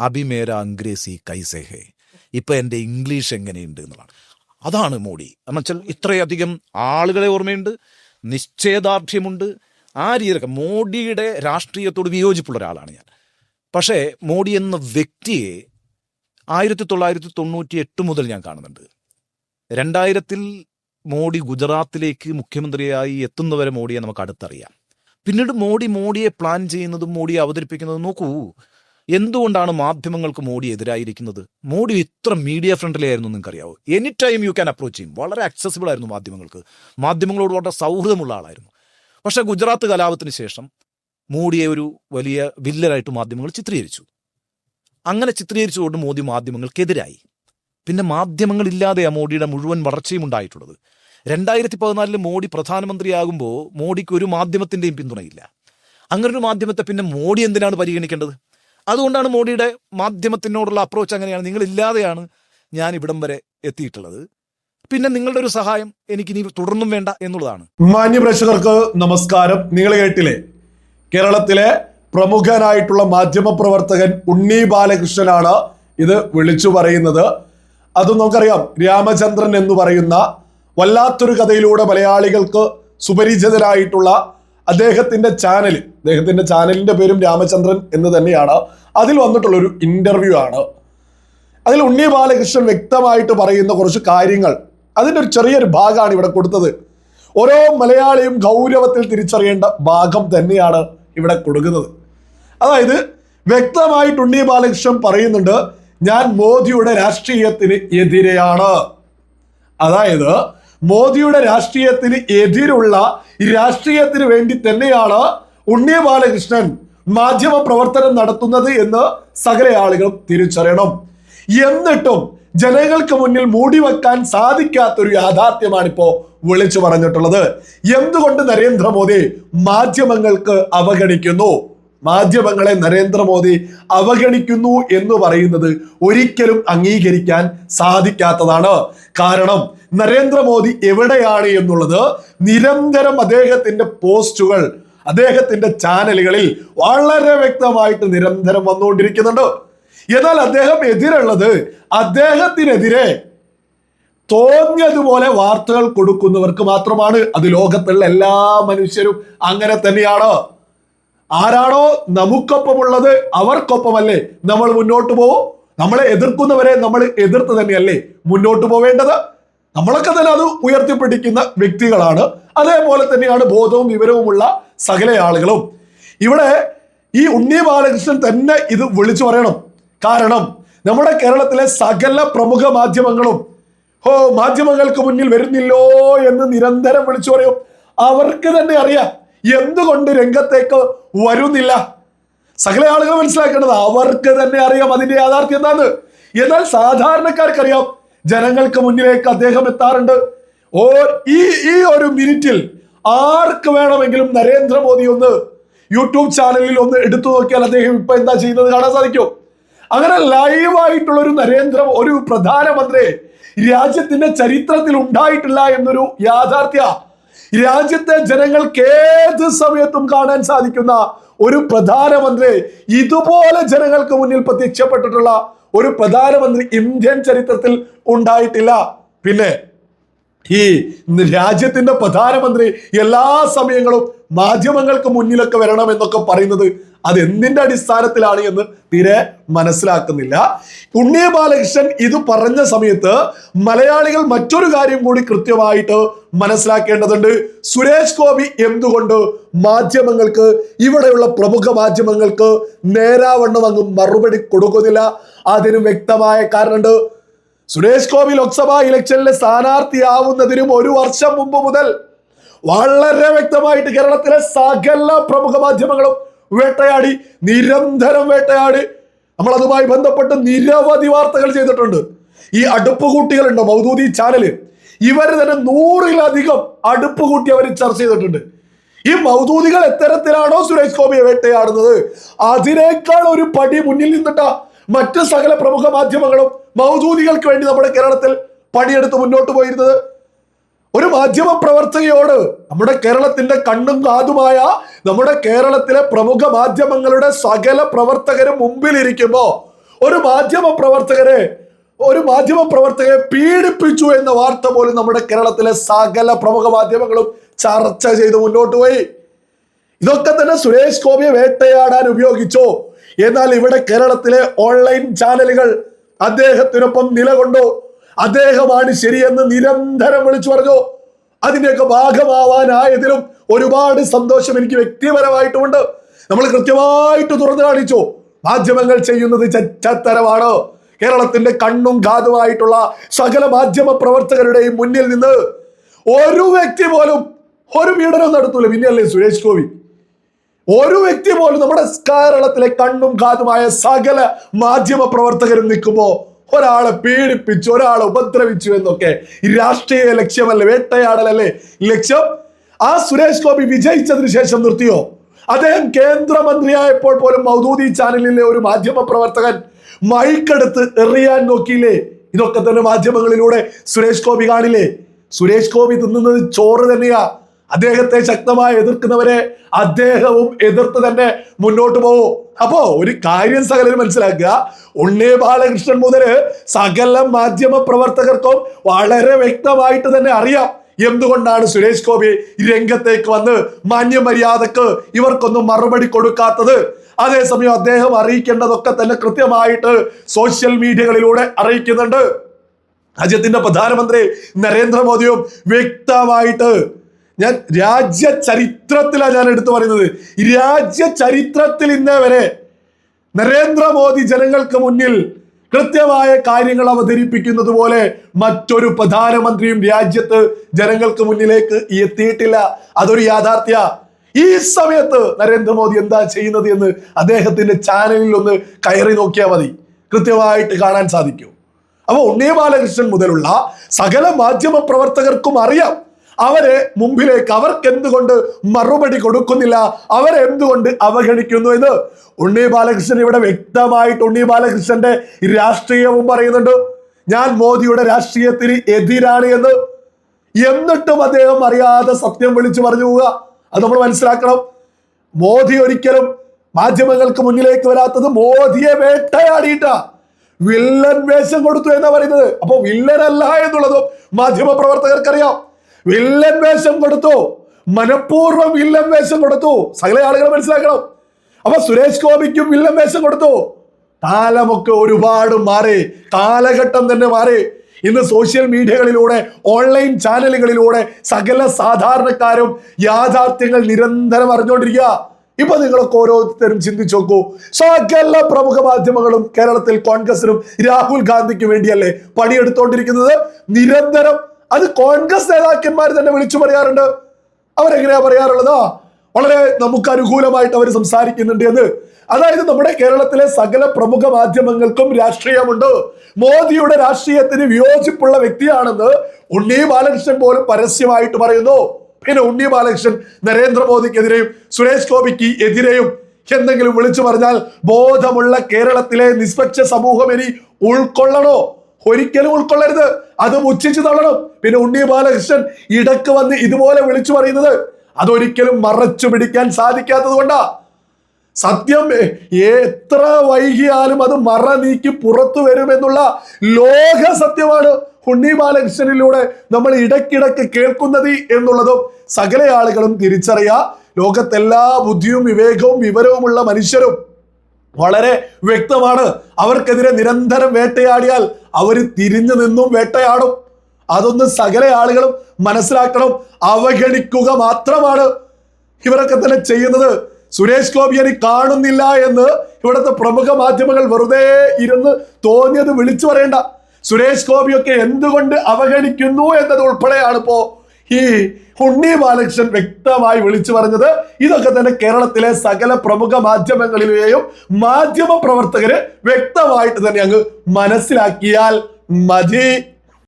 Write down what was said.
അഭിമേര അംഗ്രേസി കൈസേ ഹേ. ഇപ്പൊ എന്റെ ഇംഗ്ലീഷ് എങ്ങനെയുണ്ട് എന്നുള്ളതാണ്. അതാണ് മോഡി. എന്ന് വെച്ചാൽ ഇത്രയധികം ആളുകളെ ഓർമ്മയുണ്ട് നിശ്ചയദാർഢ്യമുണ്ട്. ആ രീതിയിലൊക്കെ മോഡിയുടെ രാഷ്ട്രീയത്തോട് വിയോജിപ്പുള്ള ഒരാളാണ് ഞാൻ. പക്ഷേ മോഡി എന്ന വ്യക്തിയെ ആയിരത്തി തൊള്ളായിരത്തി തൊണ്ണൂറ്റി എട്ട് മുതൽ ഞാൻ കാണുന്നുണ്ട്. രണ്ടായിരത്തിൽ മോഡി ഗുജറാത്തിലേക്ക് മുഖ്യമന്ത്രിയായി എത്തുന്നവരെ മോഡിയെ നമുക്ക് അടുത്തറിയാം. പിന്നീട് മോഡി മോഡിയെ പ്ലാൻ ചെയ്യുന്നതും മോഡിയെ അവതരിപ്പിക്കുന്നതും നോക്കൂ. എന്തുകൊണ്ടാണ് മാധ്യമങ്ങൾക്ക് മോഡി എതിരായിരിക്കുന്നത്? മോഡി ഇത്ര മീഡിയ ഫ്രണ്ട്ലി ആയിരുന്നു നിങ്ങൾക്കറിയാവോ? Any time you can approach ചെയ്യും വളരെ അക്സസിബിൾ ആയിരുന്നു മാധ്യമങ്ങൾക്ക്. മാധ്യമങ്ങളോട് വളരെ സൗഹൃദമുള്ള ആളായിരുന്നു. പക്ഷെ ഗുജറാത്ത് കലാപത്തിന് ശേഷം മോഡിയെ ഒരു വലിയ വില്ലനായിട്ട് മാധ്യമങ്ങൾ ചിത്രീകരിച്ചു. അങ്ങനെ ചിത്രീകരിച്ചുകൊണ്ട് മോദി മാധ്യമങ്ങൾക്കെതിരായി. പിന്നെ മാധ്യമങ്ങളില്ലാതെയാണ് മോഡിയുടെ മുഴുവൻ വളർച്ചയും ഉണ്ടായിട്ടുള്ളത്. രണ്ടായിരത്തി പതിനാലിൽ മോഡി പ്രധാനമന്ത്രിയാകുമ്പോൾ മോഡിക്ക് ഒരു മാധ്യമത്തിന്റെയും പിന്തുണയില്ല. അങ്ങനൊരു മാധ്യമത്തെ പിന്നെ മോഡി എന്തിനാണ് പരിഗണിക്കേണ്ടത്? അതുകൊണ്ടാണ് മോഡിയുടെ മാധ്യമത്തിനോടുള്ള അപ്രോച്ച് അങ്ങനെയാണ്. നിങ്ങളില്ലാതെയാണ് ഞാൻ ഇവിടം വരെ എത്തിയിട്ടുള്ളത്. പിന്നെ നിങ്ങളുടെ ഒരു സഹായം എനിക്ക് ഇനി തുടർന്നും വേണ്ട എന്നുള്ളതാണ്. മാന്യ പ്രേക്ഷകർക്ക് നമസ്കാരം. നിങ്ങൾ കേട്ടില്ലേ? കേരളത്തിലെ പ്രമുഖനായിട്ടുള്ള മാധ്യമ പ്രവർത്തകൻ ഉണ്ണി ബാലകൃഷ്ണനാണ് ഇത് വിളിച്ചു പറയുന്നത്. അത് നമുക്കറിയാം. രാമചന്ദ്രൻ എന്ന് പറയുന്ന വല്ലാത്തൊരു കഥയിലൂടെ മലയാളികൾക്ക് സുപരിചിതരായിട്ടുള്ള അദ്ദേഹത്തിന്റെ ചാനൽ അദ്ദേഹത്തിന്റെ ചാനലിന്റെ പേരും രാമചന്ദ്രൻ എന്ന് തന്നെയാണ്. അതിൽ വന്നിട്ടുള്ള ഒരു ഇന്റർവ്യൂ ആണ്. അതിൽ ഉണ്ണി ബാലകൃഷ്ണൻ വ്യക്തമായിട്ട് പറയുന്ന കുറച്ച് കാര്യങ്ങൾ. അതിന്റെ ഒരു ചെറിയൊരു ഭാഗമാണ് ഇവിടെ കൊടുത്തത്. ഓരോ മലയാളിയും ഗൗരവത്തിൽ തിരിച്ചറിയേണ്ട ഭാഗം തന്നെയാണ് ഇവിടെ കൊടുക്കുന്നത്. അതായത് വ്യക്തമായിട്ട് ഉണ്ണി ബാലകൃഷ്ണൻ പറയുന്നുണ്ട് ഞാൻ മോദിയുടെ രാഷ്ട്രീയത്തിന് എതിരെയാണ്. അതായത് മോദിയുടെ രാഷ്ട്രീയത്തിന് എതിരുള്ള രാഷ്ട്രീയത്തിന് വേണ്ടി തന്നെയാണ് ഉണ്ണി ബാലകൃഷ്ണൻ മാധ്യമ പ്രവർത്തനം നടത്തുന്നത് എന്ന് സകല ആളുകളും തിരിച്ചറിയണം. എന്നിട്ടും ജനങ്ങൾക്ക് മുന്നിൽ മൂടി വെക്കാൻ സാധിക്കാത്തൊരു യാഥാർത്ഥ്യമാണിപ്പോ വിളിച്ചു പറഞ്ഞിട്ടുള്ളത്. എന്തുകൊണ്ട് നരേന്ദ്രമോദി മാധ്യമങ്ങൾക്ക് അവഗണിക്കുന്നു? മാധ്യമങ്ങളെ നരേന്ദ്രമോദി അവഗണിക്കുന്നു എന്ന് പറയുന്നത് ഒരിക്കലും അംഗീകരിക്കാൻ സാധിക്കാത്തതാണ്. കാരണം നരേന്ദ്രമോദി എവിടെയാണ് എന്നുള്ളത് നിരന്തരം അദ്ദേഹത്തിന്റെ പോസ്റ്റുകൾ അദ്ദേഹത്തിന്റെ ചാനലുകളിൽ വളരെ വ്യക്തമായിട്ട് നിരന്തരം വന്നുകൊണ്ടിരിക്കുന്നുണ്ട്. എന്നാൽ അദ്ദേഹം എതിരുള്ളത് അദ്ദേഹത്തിനെതിരെ തോന്നിയതുപോലെ വാർത്തകൾ കൊടുക്കുന്നവർക്ക് മാത്രമാണ്. അത് ലോകത്തുള്ള എല്ലാ മനുഷ്യരും അങ്ങനെ തന്നെയാണ്. ആരാണോ നമുക്കൊപ്പമുള്ളത് അവർക്കൊപ്പമല്ലേ നമ്മൾ മുന്നോട്ട് പോവും? നമ്മളെ എതിർക്കുന്നവരെ നമ്മൾ എതിർത്ത് തന്നെയല്ലേ മുന്നോട്ട് പോവേണ്ടത്? നമ്മളൊക്കെ തന്നെ അത് ഉയർത്തിപ്പിടിക്കുന്ന വ്യക്തികളാണ്. അതേപോലെ തന്നെയാണ് ബോധവും വിവരവുമുള്ള സകല ആളുകളും. ഇവിടെ ഈ ഉണ്ണി ബാലകൃഷ്ണൻ തന്നെ ഇത് വിളിച്ചു പറയണം. കാരണം നമ്മുടെ കേരളത്തിലെ സകല പ്രമുഖ മാധ്യമങ്ങളും ഓ മാധ്യമങ്ങൾക്ക് മുന്നിൽ വരുന്നില്ലോ എന്ന് നിരന്തരം വിളിച്ചു പറയും. അവർക്ക് തന്നെ അറിയാം. എന്തുകൊണ്ട് രംഗത്തേക്ക് വരുന്നില്ല? സകല ആളുകൾ മനസ്സിലാക്കേണ്ടത് അവർക്ക് തന്നെ അറിയാം അതിന്റെ യാഥാർത്ഥ്യം എന്താണ്. എന്നാൽ സാധാരണക്കാർക്കറിയാം ജനങ്ങൾക്ക് മുന്നിലേക്ക് അദ്ദേഹം എത്താറുണ്ട്. ഓ ഈ ഈ ഒരു മിനിറ്റിൽ ആർക്ക് വേണമെങ്കിലും നരേന്ദ്രമോദി ഒന്ന് യൂട്യൂബ് ചാനലിൽ ഒന്ന് എടുത്തു നോക്കിയാൽ അദ്ദേഹം ഇപ്പൊ എന്താ ചെയ്യുന്നത് കാണാൻ സാധിക്കും. അങ്ങനെ ലൈവായിട്ടുള്ള ഒരു നരേന്ദ്ര ഒരു പ്രധാനമന്ത്രി രാജ്യത്തിന്റെ ചരിത്രത്തിൽ ഉണ്ടായിട്ടില്ല എന്നൊരു യാഥാർത്ഥ്യ രാജ്യത്തെ ജനങ്ങൾക്ക് ഏത് സമയത്തും കാണാൻ സാധിക്കുന്ന ഒരു പ്രധാനമന്ത്രി ഇതുപോലെ ജനങ്ങൾക്ക് മുന്നിൽ പ്രത്യക്ഷപ്പെട്ടിട്ടുള്ള ഒരു പ്രധാനമന്ത്രി ഇന്ത്യൻ ചരിത്രത്തിൽ ഉണ്ടായിട്ടില്ല. പിന്നെ ഈ രാജ്യത്തിന്റെ പ്രധാനമന്ത്രി എല്ലാ സമയങ്ങളും മാധ്യമങ്ങൾക്ക് മുന്നിലൊക്കെ വരണം എന്നൊക്കെ പറയുന്നത് അത് എന്തിന്റെ അടിസ്ഥാനത്തിലാണ് എന്ന് തീരെ മനസ്സിലാക്കുന്നില്ല. ഉണ്ണിയ ബാലകൃഷ്ണൻ ഇത് പറഞ്ഞ സമയത്ത് മലയാളികൾ മറ്റൊരു കാര്യം കൂടി കൃത്യമായിട്ട് മനസ്സിലാക്കേണ്ടതുണ്ട്. സുരേഷ് ഗോപി എന്തുകൊണ്ട് മാധ്യമങ്ങൾക്ക് ഇവിടെയുള്ള പ്രമുഖ മാധ്യമങ്ങൾക്ക് നേരാവണ്ണം അങ്ങ് മറുപടി കൊടുക്കുന്നില്ല? അതിന് വ്യക്തമായ കാരണമുണ്ട്. സുരേഷ് ഗോപി ലോക്സഭാ ഇലക്ഷനിലെ സ്ഥാനാർത്ഥിയാവുന്നതിനും ഒരു വർഷം മുമ്പ് മുതൽ വളരെ വ്യക്തമായിട്ട് കേരളത്തിലെ സകല പ്രമുഖ മാധ്യമങ്ങളും വേട്ടയാടി നിരന്തരം വേട്ടയാടി. നമ്മൾ അതുമായി ബന്ധപ്പെട്ട് നിരവധി വാർത്തകൾ ചെയ്തിട്ടുണ്ട്. ഈ അടുപ്പ് കൂട്ടികളുണ്ടോ മൗദൂദി ചാനൽ. ഇവർ തന്നെ നൂറിലധികം അടുപ്പ് കൂട്ടി അവർ ചർച്ച ചെയ്തിട്ടുണ്ട്. ഈ മൗദൂദികൾ എത്തരത്തിലാണോ സുരേഷ് ഗോപിയെ വേട്ടയാടുന്നത്? അതിനേക്കാൾ ഒരു പടി മുന്നിൽ നിന്നിട്ട മറ്റ് സകല പ്രമുഖ മാധ്യമങ്ങളും മൗദൂദികൾക്ക് വേണ്ടി നമ്മുടെ കേരളത്തിൽ പണിയെടുത്ത് മുന്നോട്ട് പോയിരുന്നത്. ഒരു മാധ്യമ പ്രവർത്തകയോട് നമ്മുടെ കേരളത്തിന്റെ കണ്ണും കാതുമായ നമ്മുടെ കേരളത്തിലെ പ്രമുഖ മാധ്യമങ്ങളുടെ സകല പ്രവർത്തകരും മുമ്പിലിരിക്കുമ്പോ ഒരു മാധ്യമ പ്രവർത്തകരെ ഒരു മാധ്യമ പ്രവർത്തകരെ പീഡിപ്പിച്ചു എന്ന വാർത്ത പോലും നമ്മുടെ കേരളത്തിലെ സകല പ്രമുഖ മാധ്യമങ്ങളും ചർച്ച ചെയ്ത് മുന്നോട്ട് പോയി. ഇതൊക്കെ തന്നെ സുരേഷ് ഗോപിയെ വേട്ടയാടാൻ ഉപയോഗിച്ചോ? എന്നാൽ ഇവിടെ കേരളത്തിലെ ഓൺലൈൻ ചാനലുകൾ അദ്ദേഹത്തിനൊപ്പം നിലകൊണ്ടു. അദ്ദേഹമാണ് ശരിയെന്ന് നിരന്തരം വിളിച്ചു പറഞ്ഞു. അതിന്റെയൊക്കെ ഭാഗമാവാനായതിലും ഒരുപാട് സന്തോഷം എനിക്ക് വ്യക്തിപരമായിട്ടുമുണ്ട്. നമ്മൾ കൃത്യമായിട്ട് തുറന്നു കാണിച്ചു. മാധ്യമങ്ങൾ ചെയ്യുന്നത് ചച്ചത്തരമാണ് കേരളത്തിന്റെ കണ്ണും കാതുമായിട്ടുള്ള സകല മാധ്യമ പ്രവർത്തകരുടെയും മുന്നിൽ നിന്ന് ഒരു വ്യക്തി പോലും ഒരു പീഡനം നടത്തൂല. പിന്നെയല്ലേ സുരേഷ് ഗോപി. ഒരു വ്യക്തി പോലും നമ്മുടെ കേരളത്തിലെ കണ്ണും കാതുമായ സകല മാധ്യമ പ്രവർത്തകരും നിൽക്കുമ്പോ ഒരാളെ പീഡിപ്പിച്ചു ഒരാളെ ഉപദ്രവിച്ചു എന്നൊക്കെ. രാഷ്ട്രീയ ലക്ഷ്യമല്ല വേട്ടയാടലല്ലേ? ലക്ഷ്യം ആ സുരേഷ് ഗോപി വിജയിച്ചതിന് ശേഷം നിർത്തിയോ? അദ്ദേഹം കേന്ദ്രമന്ത്രിയായപ്പോൾ പോലും മൗദൂദി ചാനലിലെ ഒരു മാധ്യമ പ്രവർത്തകൻ മൈക്കെടുത്ത് എറിയാൻ നോക്കിയില്ലേ? ഇതൊക്കെ തന്നെ മാധ്യമങ്ങളിലൂടെ സുരേഷ് ഗോപി കാണില്ലേ? സുരേഷ് ഗോപി തിന്നുന്നത് ചോറ് തന്നെയാ. അദ്ദേഹത്തെ ശക്തമായി എതിർക്കുന്നവരെ അദ്ദേഹവും എതിർത്ത് തന്നെ മുന്നോട്ട് പോകും അപ്പോ ഒരു കാര്യം സകലരും മനസ്സിലാക്കുക. ഉണ്ണി ബാലകൃഷ്ണൻ മുതൽ സകല മാധ്യമ പ്രവർത്തകർക്കും വളരെ വ്യക്തമായിട്ട് തന്നെ അറിയാം എന്തുകൊണ്ടാണ് സുരേഷ് ഗോപി രംഗത്തേക്ക് വന്ന് മാന്യമര്യാദക്ക് ഇവർക്കൊന്നും മറുപടി കൊടുക്കാത്തത്. അതേസമയം അദ്ദേഹം അറിയിക്കേണ്ടതൊക്കെ തന്നെ കൃത്യമായിട്ട് സോഷ്യൽ മീഡിയകളിലൂടെ അറിയിക്കുന്നുണ്ട്. രാജ്യത്തിന്റെ പ്രധാനമന്ത്രി നരേന്ദ്രമോദിയും വ്യക്തമായിട്ട് ഞാൻ രാജ്യ ചരിത്രത്തിലാണ് ഞാൻ എടുത്തു പറയുന്നത്. രാജ്യ ചരിത്രത്തിൽ ഇന്നേ വരെ നരേന്ദ്രമോദി ജനങ്ങൾക്ക് മുന്നിൽ കൃത്യമായ കാര്യങ്ങൾ അവതരിപ്പിക്കുന്നത് പോലെ മറ്റൊരു പ്രധാനമന്ത്രിയും രാജ്യത്ത് ജനങ്ങൾക്ക് മുന്നിലേക്ക് എത്തിയിട്ടില്ല. അതൊരു യാഥാർത്ഥ്യ. ഈ സമയത്ത് നരേന്ദ്രമോദി എന്താ ചെയ്യുന്നത് എന്ന് അദ്ദേഹത്തിന്റെ ചാനലിൽ ഒന്ന് കയറി നോക്കിയാൽ മതി. കൃത്യമായിട്ട് കാണാൻ സാധിക്കും. അപ്പോൾ ഉണ്ണി ബാലകൃഷ്ണൻ മുതലുള്ള സകല മാധ്യമ പ്രവർത്തകർക്കും അറിയാം. അവരെ മുമ്പിലേക്ക് അവർക്ക് എന്തുകൊണ്ട് മറുപടി കൊടുക്കുന്നില്ല? അവരെ എന്തുകൊണ്ട് അവഗണിക്കുന്നു എന്ന് ഉണ്ണി ബാലകൃഷ്ണൻ ഇവിടെ വ്യക്തമായിട്ട് ഉണ്ണി ബാലകൃഷ്ണന്റെ രാഷ്ട്രീയവും പറയുന്നുണ്ട്. ഞാൻ മോദിയുടെ രാഷ്ട്രീയത്തിന് എതിരാണ് എന്ന്. എന്നിട്ടും അദ്ദേഹം അറിയാതെ സത്യം വിളിച്ചു പറഞ്ഞു പോവുക. അത് നമ്മൾ മനസ്സിലാക്കണം. മോദി ഒരിക്കലും മാധ്യമങ്ങൾക്ക് മുന്നിലേക്ക് വരാത്തത് മോദിയെ വേട്ടയാടിയിട്ടാ. വില്ലൻ വേഷം കൊടുത്തു എന്നാ പറയുന്നത്. അപ്പൊ വില്ലനല്ല എന്നുള്ളതും മാധ്യമ പ്രവർത്തകർക്കറിയാം വില്ലൻ വേഷം കൊടുത്തു മനഃപൂർവം വില്ലൻ വേഷം കൊടുത്തു സകല ആളുകൾ മനസ്സിലാക്കണം. അപ്പൊ സുരേഷ് ഗോപിക്കും വില്ലൻ വേഷം കൊടുത്തു കാലമൊക്കെ ഒരുപാട് മാറി. കാലഘട്ടം തന്നെ മാറി. ഇന്ന് സോഷ്യൽ മീഡിയകളിലൂടെ ഓൺലൈൻ ചാനലുകളിലൂടെ സകല സാധാരണക്കാരും യാഥാർത്ഥ്യങ്ങൾ നിരന്തരം അറിഞ്ഞുകൊണ്ടിരിക്കുക. ഇപ്പൊ നിങ്ങളൊക്കെ ഓരോരുത്തരും ചിന്തിച്ചു നോക്കൂ. സകല പ്രമുഖ മാധ്യമങ്ങളും കേരളത്തിൽ കോൺഗ്രസിനും രാഹുൽ ഗാന്ധിക്കും വേണ്ടിയല്ലേ പണിയെടുത്തോണ്ടിരിക്കുന്നത്? നിരന്തരം അത് കോൺഗ്രസ് നേതാക്കന്മാർ തന്നെ വിളിച്ചു പറയാറുണ്ട്. അവരെങ്ങനെയാ പറയാറുള്ളത്? വളരെ നമുക്ക് അനുകൂലമായിട്ട് അവർ സംസാരിക്കുന്നുണ്ട് എന്ന്. അതായത് നമ്മുടെ കേരളത്തിലെ സകല പ്രമുഖ മാധ്യമങ്ങൾക്കും രാഷ്ട്രീയമുണ്ട്. മോദിയുടെ രാഷ്ട്രീയത്തിന് വിയോജിപ്പുള്ള വ്യക്തിയാണെന്ന് ഉണ്ണി ബാലകൃഷ്ണൻ പോലും പരസ്യമായിട്ട് പറയുന്നു. പിന്നെ ഉണ്ണി ബാലകൃഷ്ണൻ നരേന്ദ്രമോദിക്കെതിരെയും സുരേഷ് ഗോപിക്ക് എതിരെയും എന്തെങ്കിലും വിളിച്ചു പറഞ്ഞാൽ ബോധമുള്ള കേരളത്തിലെ നിഷ്പക്ഷ സമൂഹം ഇനി ഉൾക്കൊള്ളണോ? ഒരിക്കലും ഉൾക്കൊള്ളരുത്. അത് മുച്ഛിച്ചു തള്ളണം. പിന്നെ ഉണ്ണി ബാലകൃഷ്ണൻ ഇടയ്ക്ക് വന്ന് ഇതുപോലെ വിളിച്ചു പറയുന്നത് അതൊരിക്കലും മറച്ചു പിടിക്കാൻ സാധിക്കാത്തത് കൊണ്ടാ. സത്യം എത്ര വൈകിയാലും അത് മറ നീക്കി പുറത്തു വരുമെന്നുള്ള ലോക സത്യമാണ് ഉണ്ണി ബാലകൃഷ്ണനിലൂടെ നമ്മൾ ഇടക്കിടക്ക് കേൾക്കുന്നത് എന്നുള്ളതും സകല ആളുകളും തിരിച്ചറിയാ. ലോകത്തെല്ലാ ബുദ്ധിയും വിവേകവും വിവരവുമുള്ള മനുഷ്യരും വളരെ വ്യക്തമാണ്. അവർക്കെതിരെ നിരന്തരം വേട്ടയാടിയാൽ അവർ തിരിഞ്ഞു നിന്നും വേട്ടയാടും. അതൊന്ന് സകല ആളുകളും മനസ്സിലാക്കണം. അവഗണിക്കുക മാത്രമാണ് ഇവരൊക്കെ തന്നെ ചെയ്യുന്നത്. സുരേഷ് ഗോപി അനി കാണുന്നില്ല എന്ന് ഇവിടുത്തെ പ്രമുഖ മാധ്യമങ്ങൾ വെറുതെ ഇരുന്ന് തോന്നിയത് വിളിച്ചു പറയണ്ട. സുരേഷ് ഗോപിയൊക്കെ എന്തുകൊണ്ട് അവഗണിക്കുന്നു എന്നത് ഉൾപ്പെടെയാണ് ഇപ്പോ ഈ ഉണ്ണി ബാലകൃഷ്ണൻ വ്യക്തമായി വിളിച്ചു പറഞ്ഞത് ഇതൊക്കെ തന്നെ കേരളത്തിലെ സകല പ്രമുഖ മാധ്യമങ്ങളിലെയും മാധ്യമ പ്രവർത്തകര് വ്യക്തമായിട്ട് തന്നെ അങ്ങ് മനസ്സിലാക്കിയാൽ മതി.